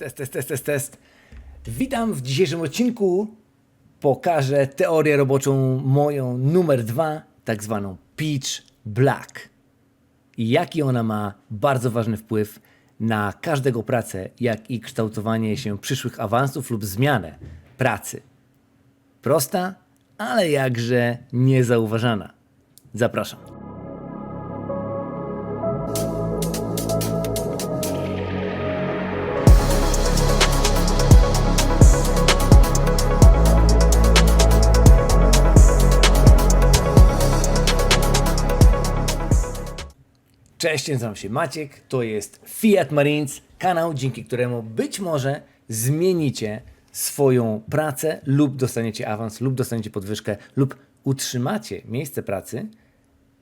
Test, test, test, test, test. Witam w dzisiejszym odcinku. Pokażę teorię roboczą moją numer dwa, tak zwaną Pitch Black. I jaki ona ma bardzo ważny wpływ na każdego pracę, jak i kształtowanie się przyszłych awansów lub zmianę pracy. Prosta, ale jakże niezauważana. Zapraszam. Cześć, nazywam się Maciek, to jest Fiat Marines, kanał, dzięki któremu być może zmienicie swoją pracę lub dostaniecie awans, lub dostaniecie podwyżkę, lub utrzymacie miejsce pracy,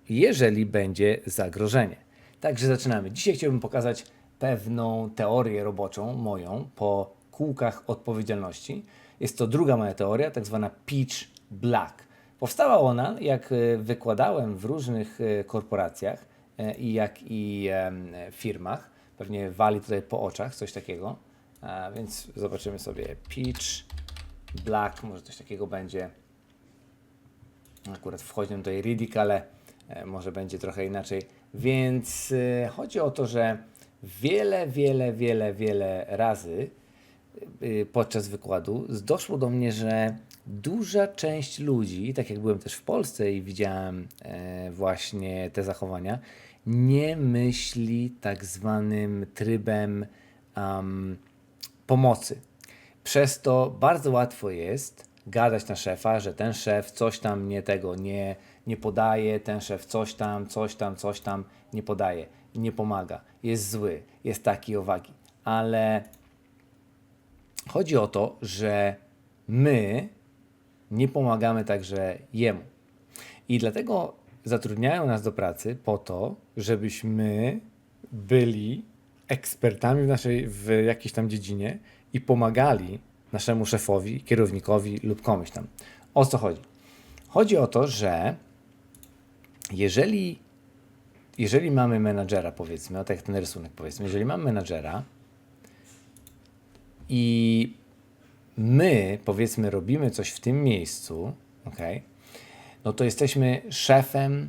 jeżeli będzie zagrożenie. Także zaczynamy. Dzisiaj chciałbym pokazać pewną teorię roboczą moją po kółkach odpowiedzialności. Jest to druga moja teoria, tak zwana Pitch Black. Powstała ona, jak e, wykładałem w różnych e, korporacjach jak i firmach. Pewnie wali tutaj po oczach coś takiego. Więc zobaczymy sobie Pitch Black, może coś takiego będzie. Akurat wchodzi nam tutaj Riddick, ale e, może będzie trochę inaczej. Więc e, chodzi o to, że wiele, wiele, wiele, wiele razy podczas wykładu doszło do mnie, że duża część ludzi, tak jak byłem też w Polsce i widziałem e, właśnie te zachowania, nie myśli tak zwanym trybem am, pomocy. Przez to bardzo łatwo jest gadać na szefa, że ten szef coś tam nie tego nie, nie podaje, ten szef coś tam, coś tam, coś tam nie podaje, nie pomaga, jest zły, jest taki owagi. Ale chodzi o to, że my nie pomagamy także jemu. I dlatego zatrudniają nas do pracy po to, żebyśmy byli ekspertami w naszej, w jakiejś tam dziedzinie i pomagali naszemu szefowi, kierownikowi lub komuś tam. O co chodzi? Chodzi o to, że jeżeli, jeżeli mamy menadżera, powiedzmy, o tak ten rysunek powiedzmy, jeżeli mamy menadżera i my, powiedzmy, robimy coś w tym miejscu, ok, no to jesteśmy szefem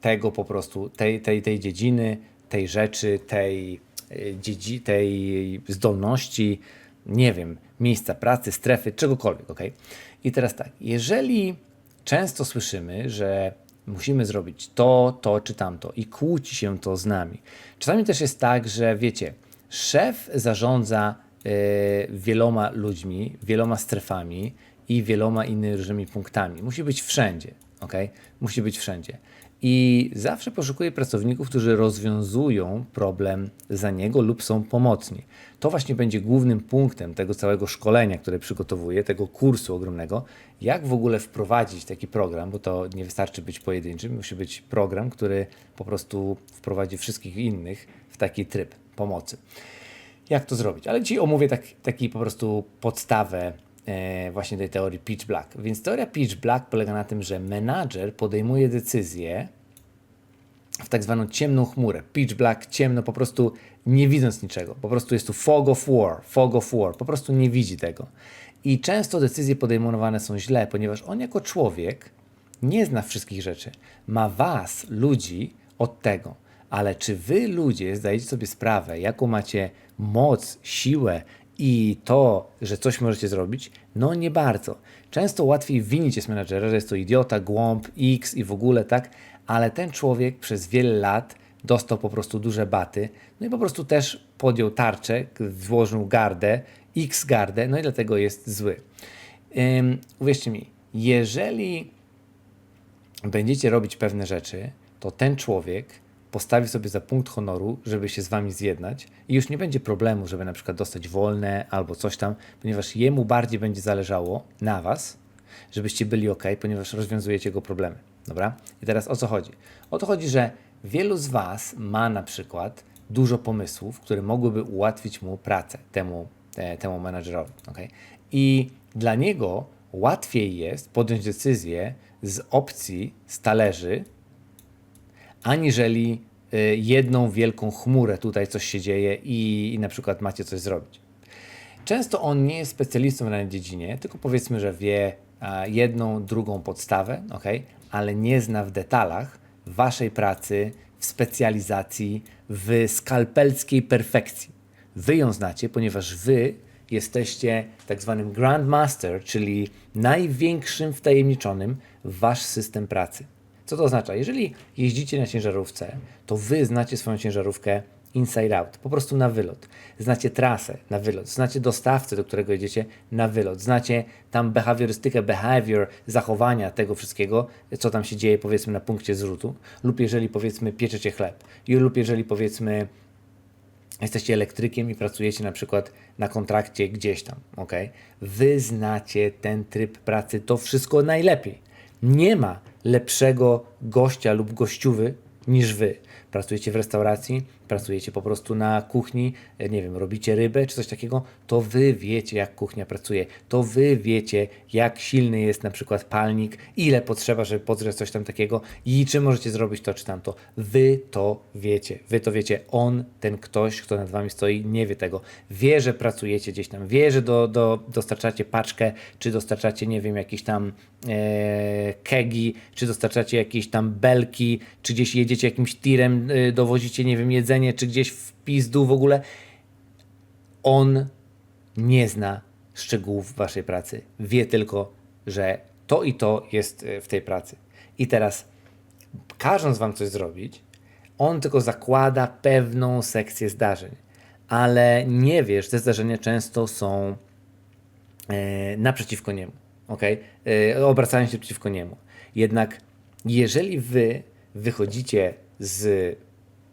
tego po prostu, tej, tej, tej dziedziny, tej rzeczy, tej, e, dziedzi, tej zdolności, nie wiem, miejsca pracy, strefy, czegokolwiek, ok? I teraz tak, jeżeli często słyszymy, że musimy zrobić to, to czy tamto i kłóci się to z nami. Czasami też jest tak, że wiecie, szef zarządza e, wieloma ludźmi, wieloma strefami i wieloma innymi różnymi punktami. Musi być wszędzie, ok? Musi być wszędzie. I zawsze poszukuje pracowników, którzy rozwiązują problem za niego lub są pomocni. To właśnie będzie głównym punktem tego całego szkolenia, które przygotowuję, tego kursu ogromnego, jak w ogóle wprowadzić taki program, bo to nie wystarczy być pojedynczym, musi być program, który po prostu wprowadzi wszystkich innych w taki tryb pomocy jak to zrobić. Ale dzisiaj omówię tak, taki po prostu podstawę właśnie tej teorii Pitch Black. Więc teoria Pitch Black polega na tym, że menadżer podejmuje decyzję w tak zwaną ciemną chmurę. Pitch Black, ciemno, po prostu nie widząc niczego. Po prostu jest tu fog of war, fog of war. Po prostu nie widzi tego. I często decyzje podejmowane są źle, ponieważ on jako człowiek nie zna wszystkich rzeczy. Ma was, ludzi, od tego. Ale czy wy, ludzie, zdajecie sobie sprawę, jaką macie moc, siłę i to, że coś możecie zrobić? No nie bardzo. Często łatwiej winić jest menadżera, że jest to idiota, głąb, x i w ogóle tak, ale ten człowiek przez wiele lat dostał po prostu duże baty, no i po prostu też podjął tarczę, włożył gardę, x gardę, no i dlatego jest zły. Ym, uwierzcie mi, jeżeli będziecie robić pewne rzeczy, to ten człowiek postawi sobie za punkt honoru, żeby się z wami zjednać i już nie będzie problemu, żeby na przykład dostać wolne albo coś tam, ponieważ jemu bardziej będzie zależało na was, żebyście byli ok, ponieważ rozwiązujecie jego problemy. Dobra? I teraz o co chodzi? O to chodzi, że wielu z was ma na przykład dużo pomysłów, które mogłyby ułatwić mu pracę temu, te, temu menadżerowi. Okay? I dla niego łatwiej jest podjąć decyzję z opcji, z talerzy, aniżeli y, jedną wielką chmurę tutaj coś się dzieje i, i na przykład macie coś zrobić. Często on nie jest specjalistą w danej dziedzinie, tylko powiedzmy, że wie jedną, drugą podstawę, ok, ale nie zna w detalach waszej pracy, w specjalizacji, w skalpelskiej perfekcji. Wy ją znacie, ponieważ wy jesteście tak zwanym grandmaster, czyli największym wtajemniczonym w wasz system pracy. Co to oznacza? Jeżeli jeździcie na ciężarówce, to wy znacie swoją ciężarówkę inside out, po prostu na wylot. Znacie trasę na wylot, znacie dostawcę, do którego jedziecie na wylot, znacie tam behawiorystykę, behavior, zachowania tego wszystkiego, co tam się dzieje powiedzmy na punkcie zrzutu, lub jeżeli powiedzmy pieczecie chleb, lub jeżeli powiedzmy jesteście elektrykiem i pracujecie na przykład na kontrakcie gdzieś tam, ok? Wy znacie ten tryb pracy, to wszystko najlepiej. Nie ma lepszego gościa lub gościuwy niż wy. Pracujecie w restauracji, pracujecie po prostu na kuchni, e, nie wiem, robicie rybę czy coś takiego, to wy wiecie, jak kuchnia pracuje. To wy wiecie, jak silny jest na przykład palnik, ile potrzeba, żeby podgrzać coś tam takiego i czy możecie zrobić to czy tamto. Wy to wiecie. Wy to wiecie. On, ten ktoś, kto nad wami stoi, nie wie tego. Wie, że pracujecie gdzieś tam, wie, że do, do, dostarczacie paczkę, czy dostarczacie, nie wiem, jakieś tam e, kegi, czy dostarczacie jakieś tam belki, czy gdzieś jedziecie jakimś tirem, dowozicie, nie wiem, jedzenie, czy gdzieś w pizdu w ogóle. On nie zna szczegółów waszej pracy. Wie tylko, że to i to jest e, w tej pracy. I teraz, każąc wam coś zrobić, on tylko zakłada pewną sekcję zdarzeń, ale nie wie, że te zdarzenia często są e, naprzeciwko niemu, ok? E, obracają się przeciwko niemu. Jednak jeżeli wy wychodzicie z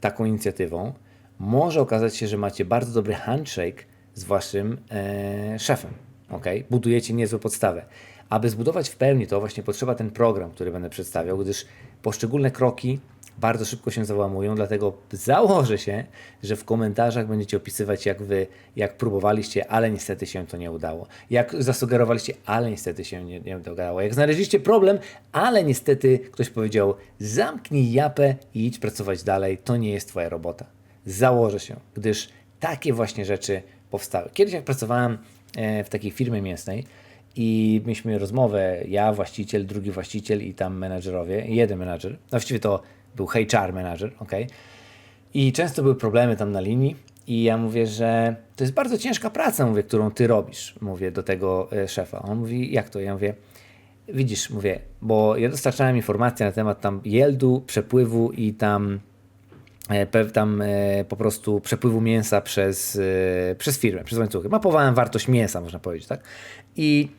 taką inicjatywą, może okazać się, że macie bardzo dobry handshake z waszym e, szefem, ok? Budujecie niezłą podstawę. Aby zbudować w pełni to właśnie potrzeba ten program, który będę przedstawiał, gdyż poszczególne kroki bardzo szybko się załamują, dlatego założę się, że w komentarzach będziecie opisywać, jak wy, jak próbowaliście, ale niestety się to nie udało. Jak zasugerowaliście, ale niestety się nie, nie udało. Jak znaleźliście problem, ale niestety ktoś powiedział, zamknij japę i idź pracować dalej, to nie jest twoja robota. Założę się, gdyż takie właśnie rzeczy powstały. Kiedyś jak pracowałem e, w takiej firmie mięsnej, i mieliśmy rozmowę, ja, właściciel, drugi właściciel i tam menadżerowie, jeden menadżer, właściwie to był HR menadżer, ok? I często były problemy tam na linii i ja mówię, że to jest bardzo ciężka praca, mówię, którą ty robisz, mówię do tego e, szefa. On mówi, jak to? Ja mówię, widzisz, mówię, bo ja dostarczałem informacje na temat tam jeldu, przepływu i tam e, tam e, po prostu przepływu mięsa przez, przez firmę, przez łańcuchy. Mapowałem wartość mięsa, można powiedzieć, tak? I,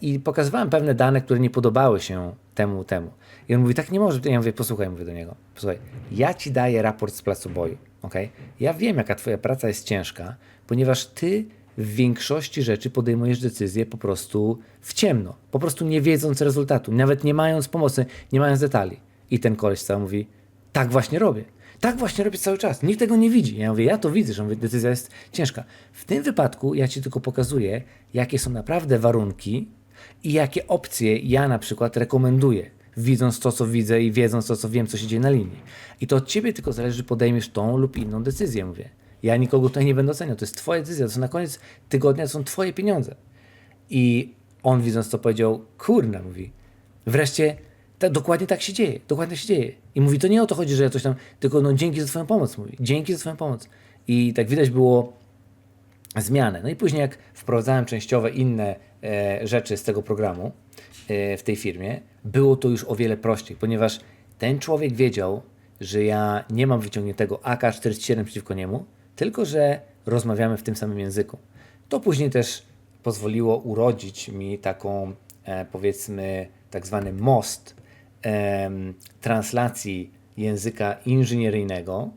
I pokazywałem pewne dane, które nie podobały się temu, temu. I on mówi, tak nie może. Ja mówię, posłuchaj, mówię do niego, posłuchaj, ja ci daję raport z placu boju, ok? Ja wiem, jaka twoja praca jest ciężka, ponieważ ty w większości rzeczy podejmujesz decyzje po prostu w ciemno, po prostu nie wiedząc rezultatu, nawet nie mając pomocy, nie mając detali. I ten koleś cały mówi, tak właśnie robię. Tak właśnie robię cały czas. Nikt tego nie widzi. Ja mówię, ja to widzę, że mówię, decyzja jest ciężka. W tym wypadku ja ci tylko pokazuję, jakie są naprawdę warunki i jakie opcje ja na przykład rekomenduję, widząc to, co widzę i wiedząc to, co wiem, co się dzieje na linii. I to od ciebie tylko zależy, podejmiesz tą lub inną decyzję, mówię. Ja nikogo tutaj nie będę oceniał. To jest twoja decyzja. To na koniec tygodnia to są twoje pieniądze. I on widząc to powiedział, kurna, mówi, wreszcie ta, dokładnie tak się dzieje, dokładnie tak się dzieje. I mówi, to nie o to chodzi, że ja coś tam, tylko no dzięki za twoją pomoc, mówi, dzięki za twoją pomoc. I tak widać było zmianę. No i później jak wprowadzałem częściowe inne e, rzeczy z tego programu e, w tej firmie, było to już o wiele prościej, ponieważ ten człowiek wiedział, że ja nie mam wyciągniętego AK-47 przeciwko niemu, tylko że rozmawiamy w tym samym języku. To później też pozwoliło urodzić mi taką, e, powiedzmy, tak zwany most translacji języka inżynieryjnego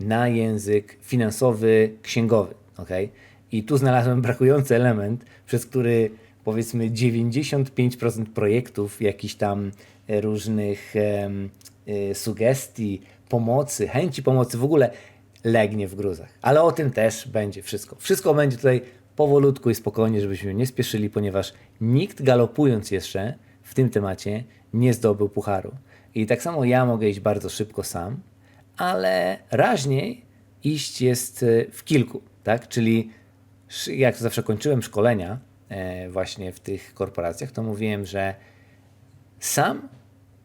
na język finansowy, księgowy. Okay? I tu znalazłem brakujący element, przez który powiedzmy 95% projektów, jakichś tam e, różnych e, sugestii, pomocy, chęci pomocy w ogóle legnie w gruzach. Ale o tym też będzie wszystko. Wszystko będzie tutaj powolutku i spokojnie, żebyśmy nie spieszyli, ponieważ nikt galopując jeszcze w tym temacie nie zdobył pucharu. I tak samo ja mogę iść bardzo szybko sam, ale raźniej iść jest e, w kilku, tak? Czyli jak zawsze kończyłem szkolenia e, właśnie w tych korporacjach, to mówiłem, że sam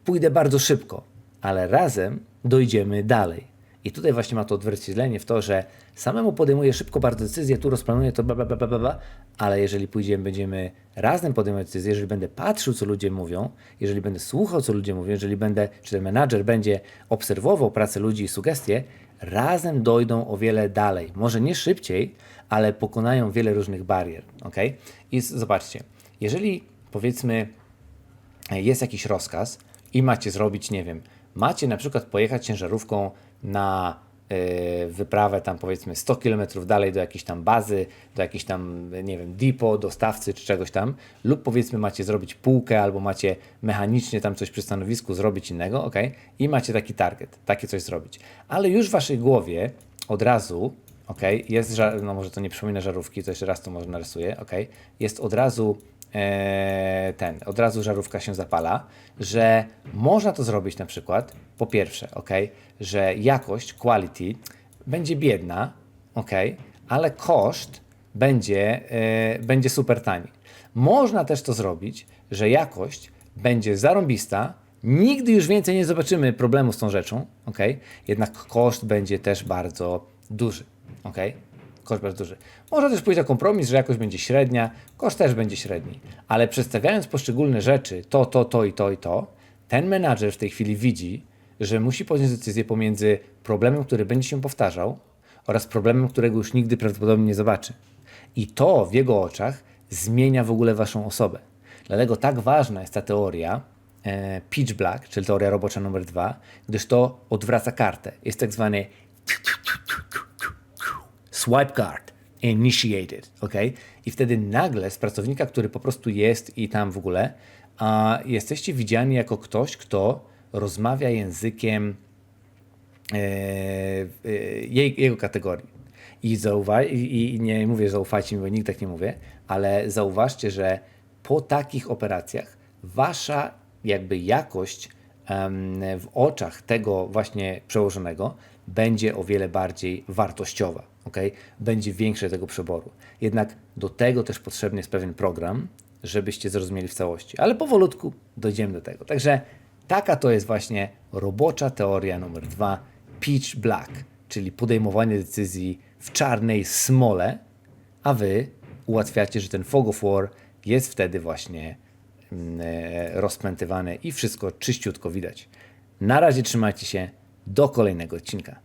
pójdę bardzo szybko, ale razem dojdziemy dalej. I tutaj właśnie ma to odzwierciedlenie w to, że samemu podejmuję szybko bardzo decyzję, tu rozplanuję to, bla, bla, bla, bla, bla, ale jeżeli pójdziemy, będziemy razem podejmować decyzje, jeżeli będę patrzył, co ludzie mówią, jeżeli będę słuchał, co ludzie mówią, jeżeli będę, czy ten menadżer będzie obserwował pracę ludzi i sugestie, razem dojdą o wiele dalej. Może nie szybciej, ale pokonają wiele różnych barier. ok? I zobaczcie, jeżeli powiedzmy jest jakiś rozkaz i macie zrobić, nie wiem, macie na przykład pojechać ciężarówką na y, wyprawę tam powiedzmy 100 km dalej do jakiejś tam bazy, do jakiejś tam, nie wiem, depot, dostawcy czy czegoś tam, lub powiedzmy macie zrobić półkę albo macie mechanicznie tam coś przy stanowisku zrobić innego, ok? I macie taki target, takie coś zrobić. Ale już w waszej głowie od razu ok, jest, no może to nie przypomina żarówki, to jeszcze raz to może narysuję, ok, jest od razu e, ten, od razu żarówka się zapala, że można to zrobić na przykład, po pierwsze, ok, że jakość, quality będzie biedna, ok, ale koszt będzie, e, będzie super tani. Można też to zrobić, że jakość będzie zarąbista, nigdy już więcej nie zobaczymy problemu z tą rzeczą, ok? Jednak koszt będzie też bardzo duży, ok? Koszt bardzo duży. Można też pójść na kompromis, że jakość będzie średnia, koszt też będzie średni, ale przedstawiając poszczególne rzeczy, to, to, to i to i to, ten menadżer w tej chwili widzi, że musi podjąć decyzję pomiędzy problemem, który będzie się powtarzał, oraz problemem, którego już nigdy prawdopodobnie nie zobaczy. I to w jego oczach zmienia w ogóle waszą osobę. Dlatego tak ważna jest ta teoria e, pitch black, czyli teoria robocza numer dwa, gdyż to odwraca kartę. Jest tak zwany swipe card initiated, ok? I wtedy nagle z pracownika, który po prostu jest i tam w ogóle, a jesteście widziani jako ktoś, kto rozmawia językiem e, e, jej, jego kategorii. I, zauwa- i, nie mówię, zaufajcie mi, bo nigdy tak nie mówię, ale zauważcie, że po takich operacjach wasza jakby jakość w oczach tego właśnie przełożonego będzie o wiele bardziej wartościowa, Będzie większe tego przeboru. Jednak do tego też potrzebny jest pewien program, żebyście zrozumieli w całości. Ale powolutku dojdziemy do tego. Także taka to jest właśnie robocza teoria numer dwa, pitch black, czyli podejmowanie decyzji w czarnej smole, a wy ułatwiacie, że ten fog of war jest wtedy właśnie mm, e, rozpętywany i wszystko czyściutko widać. Na razie trzymajcie się, do kolejnego odcinka.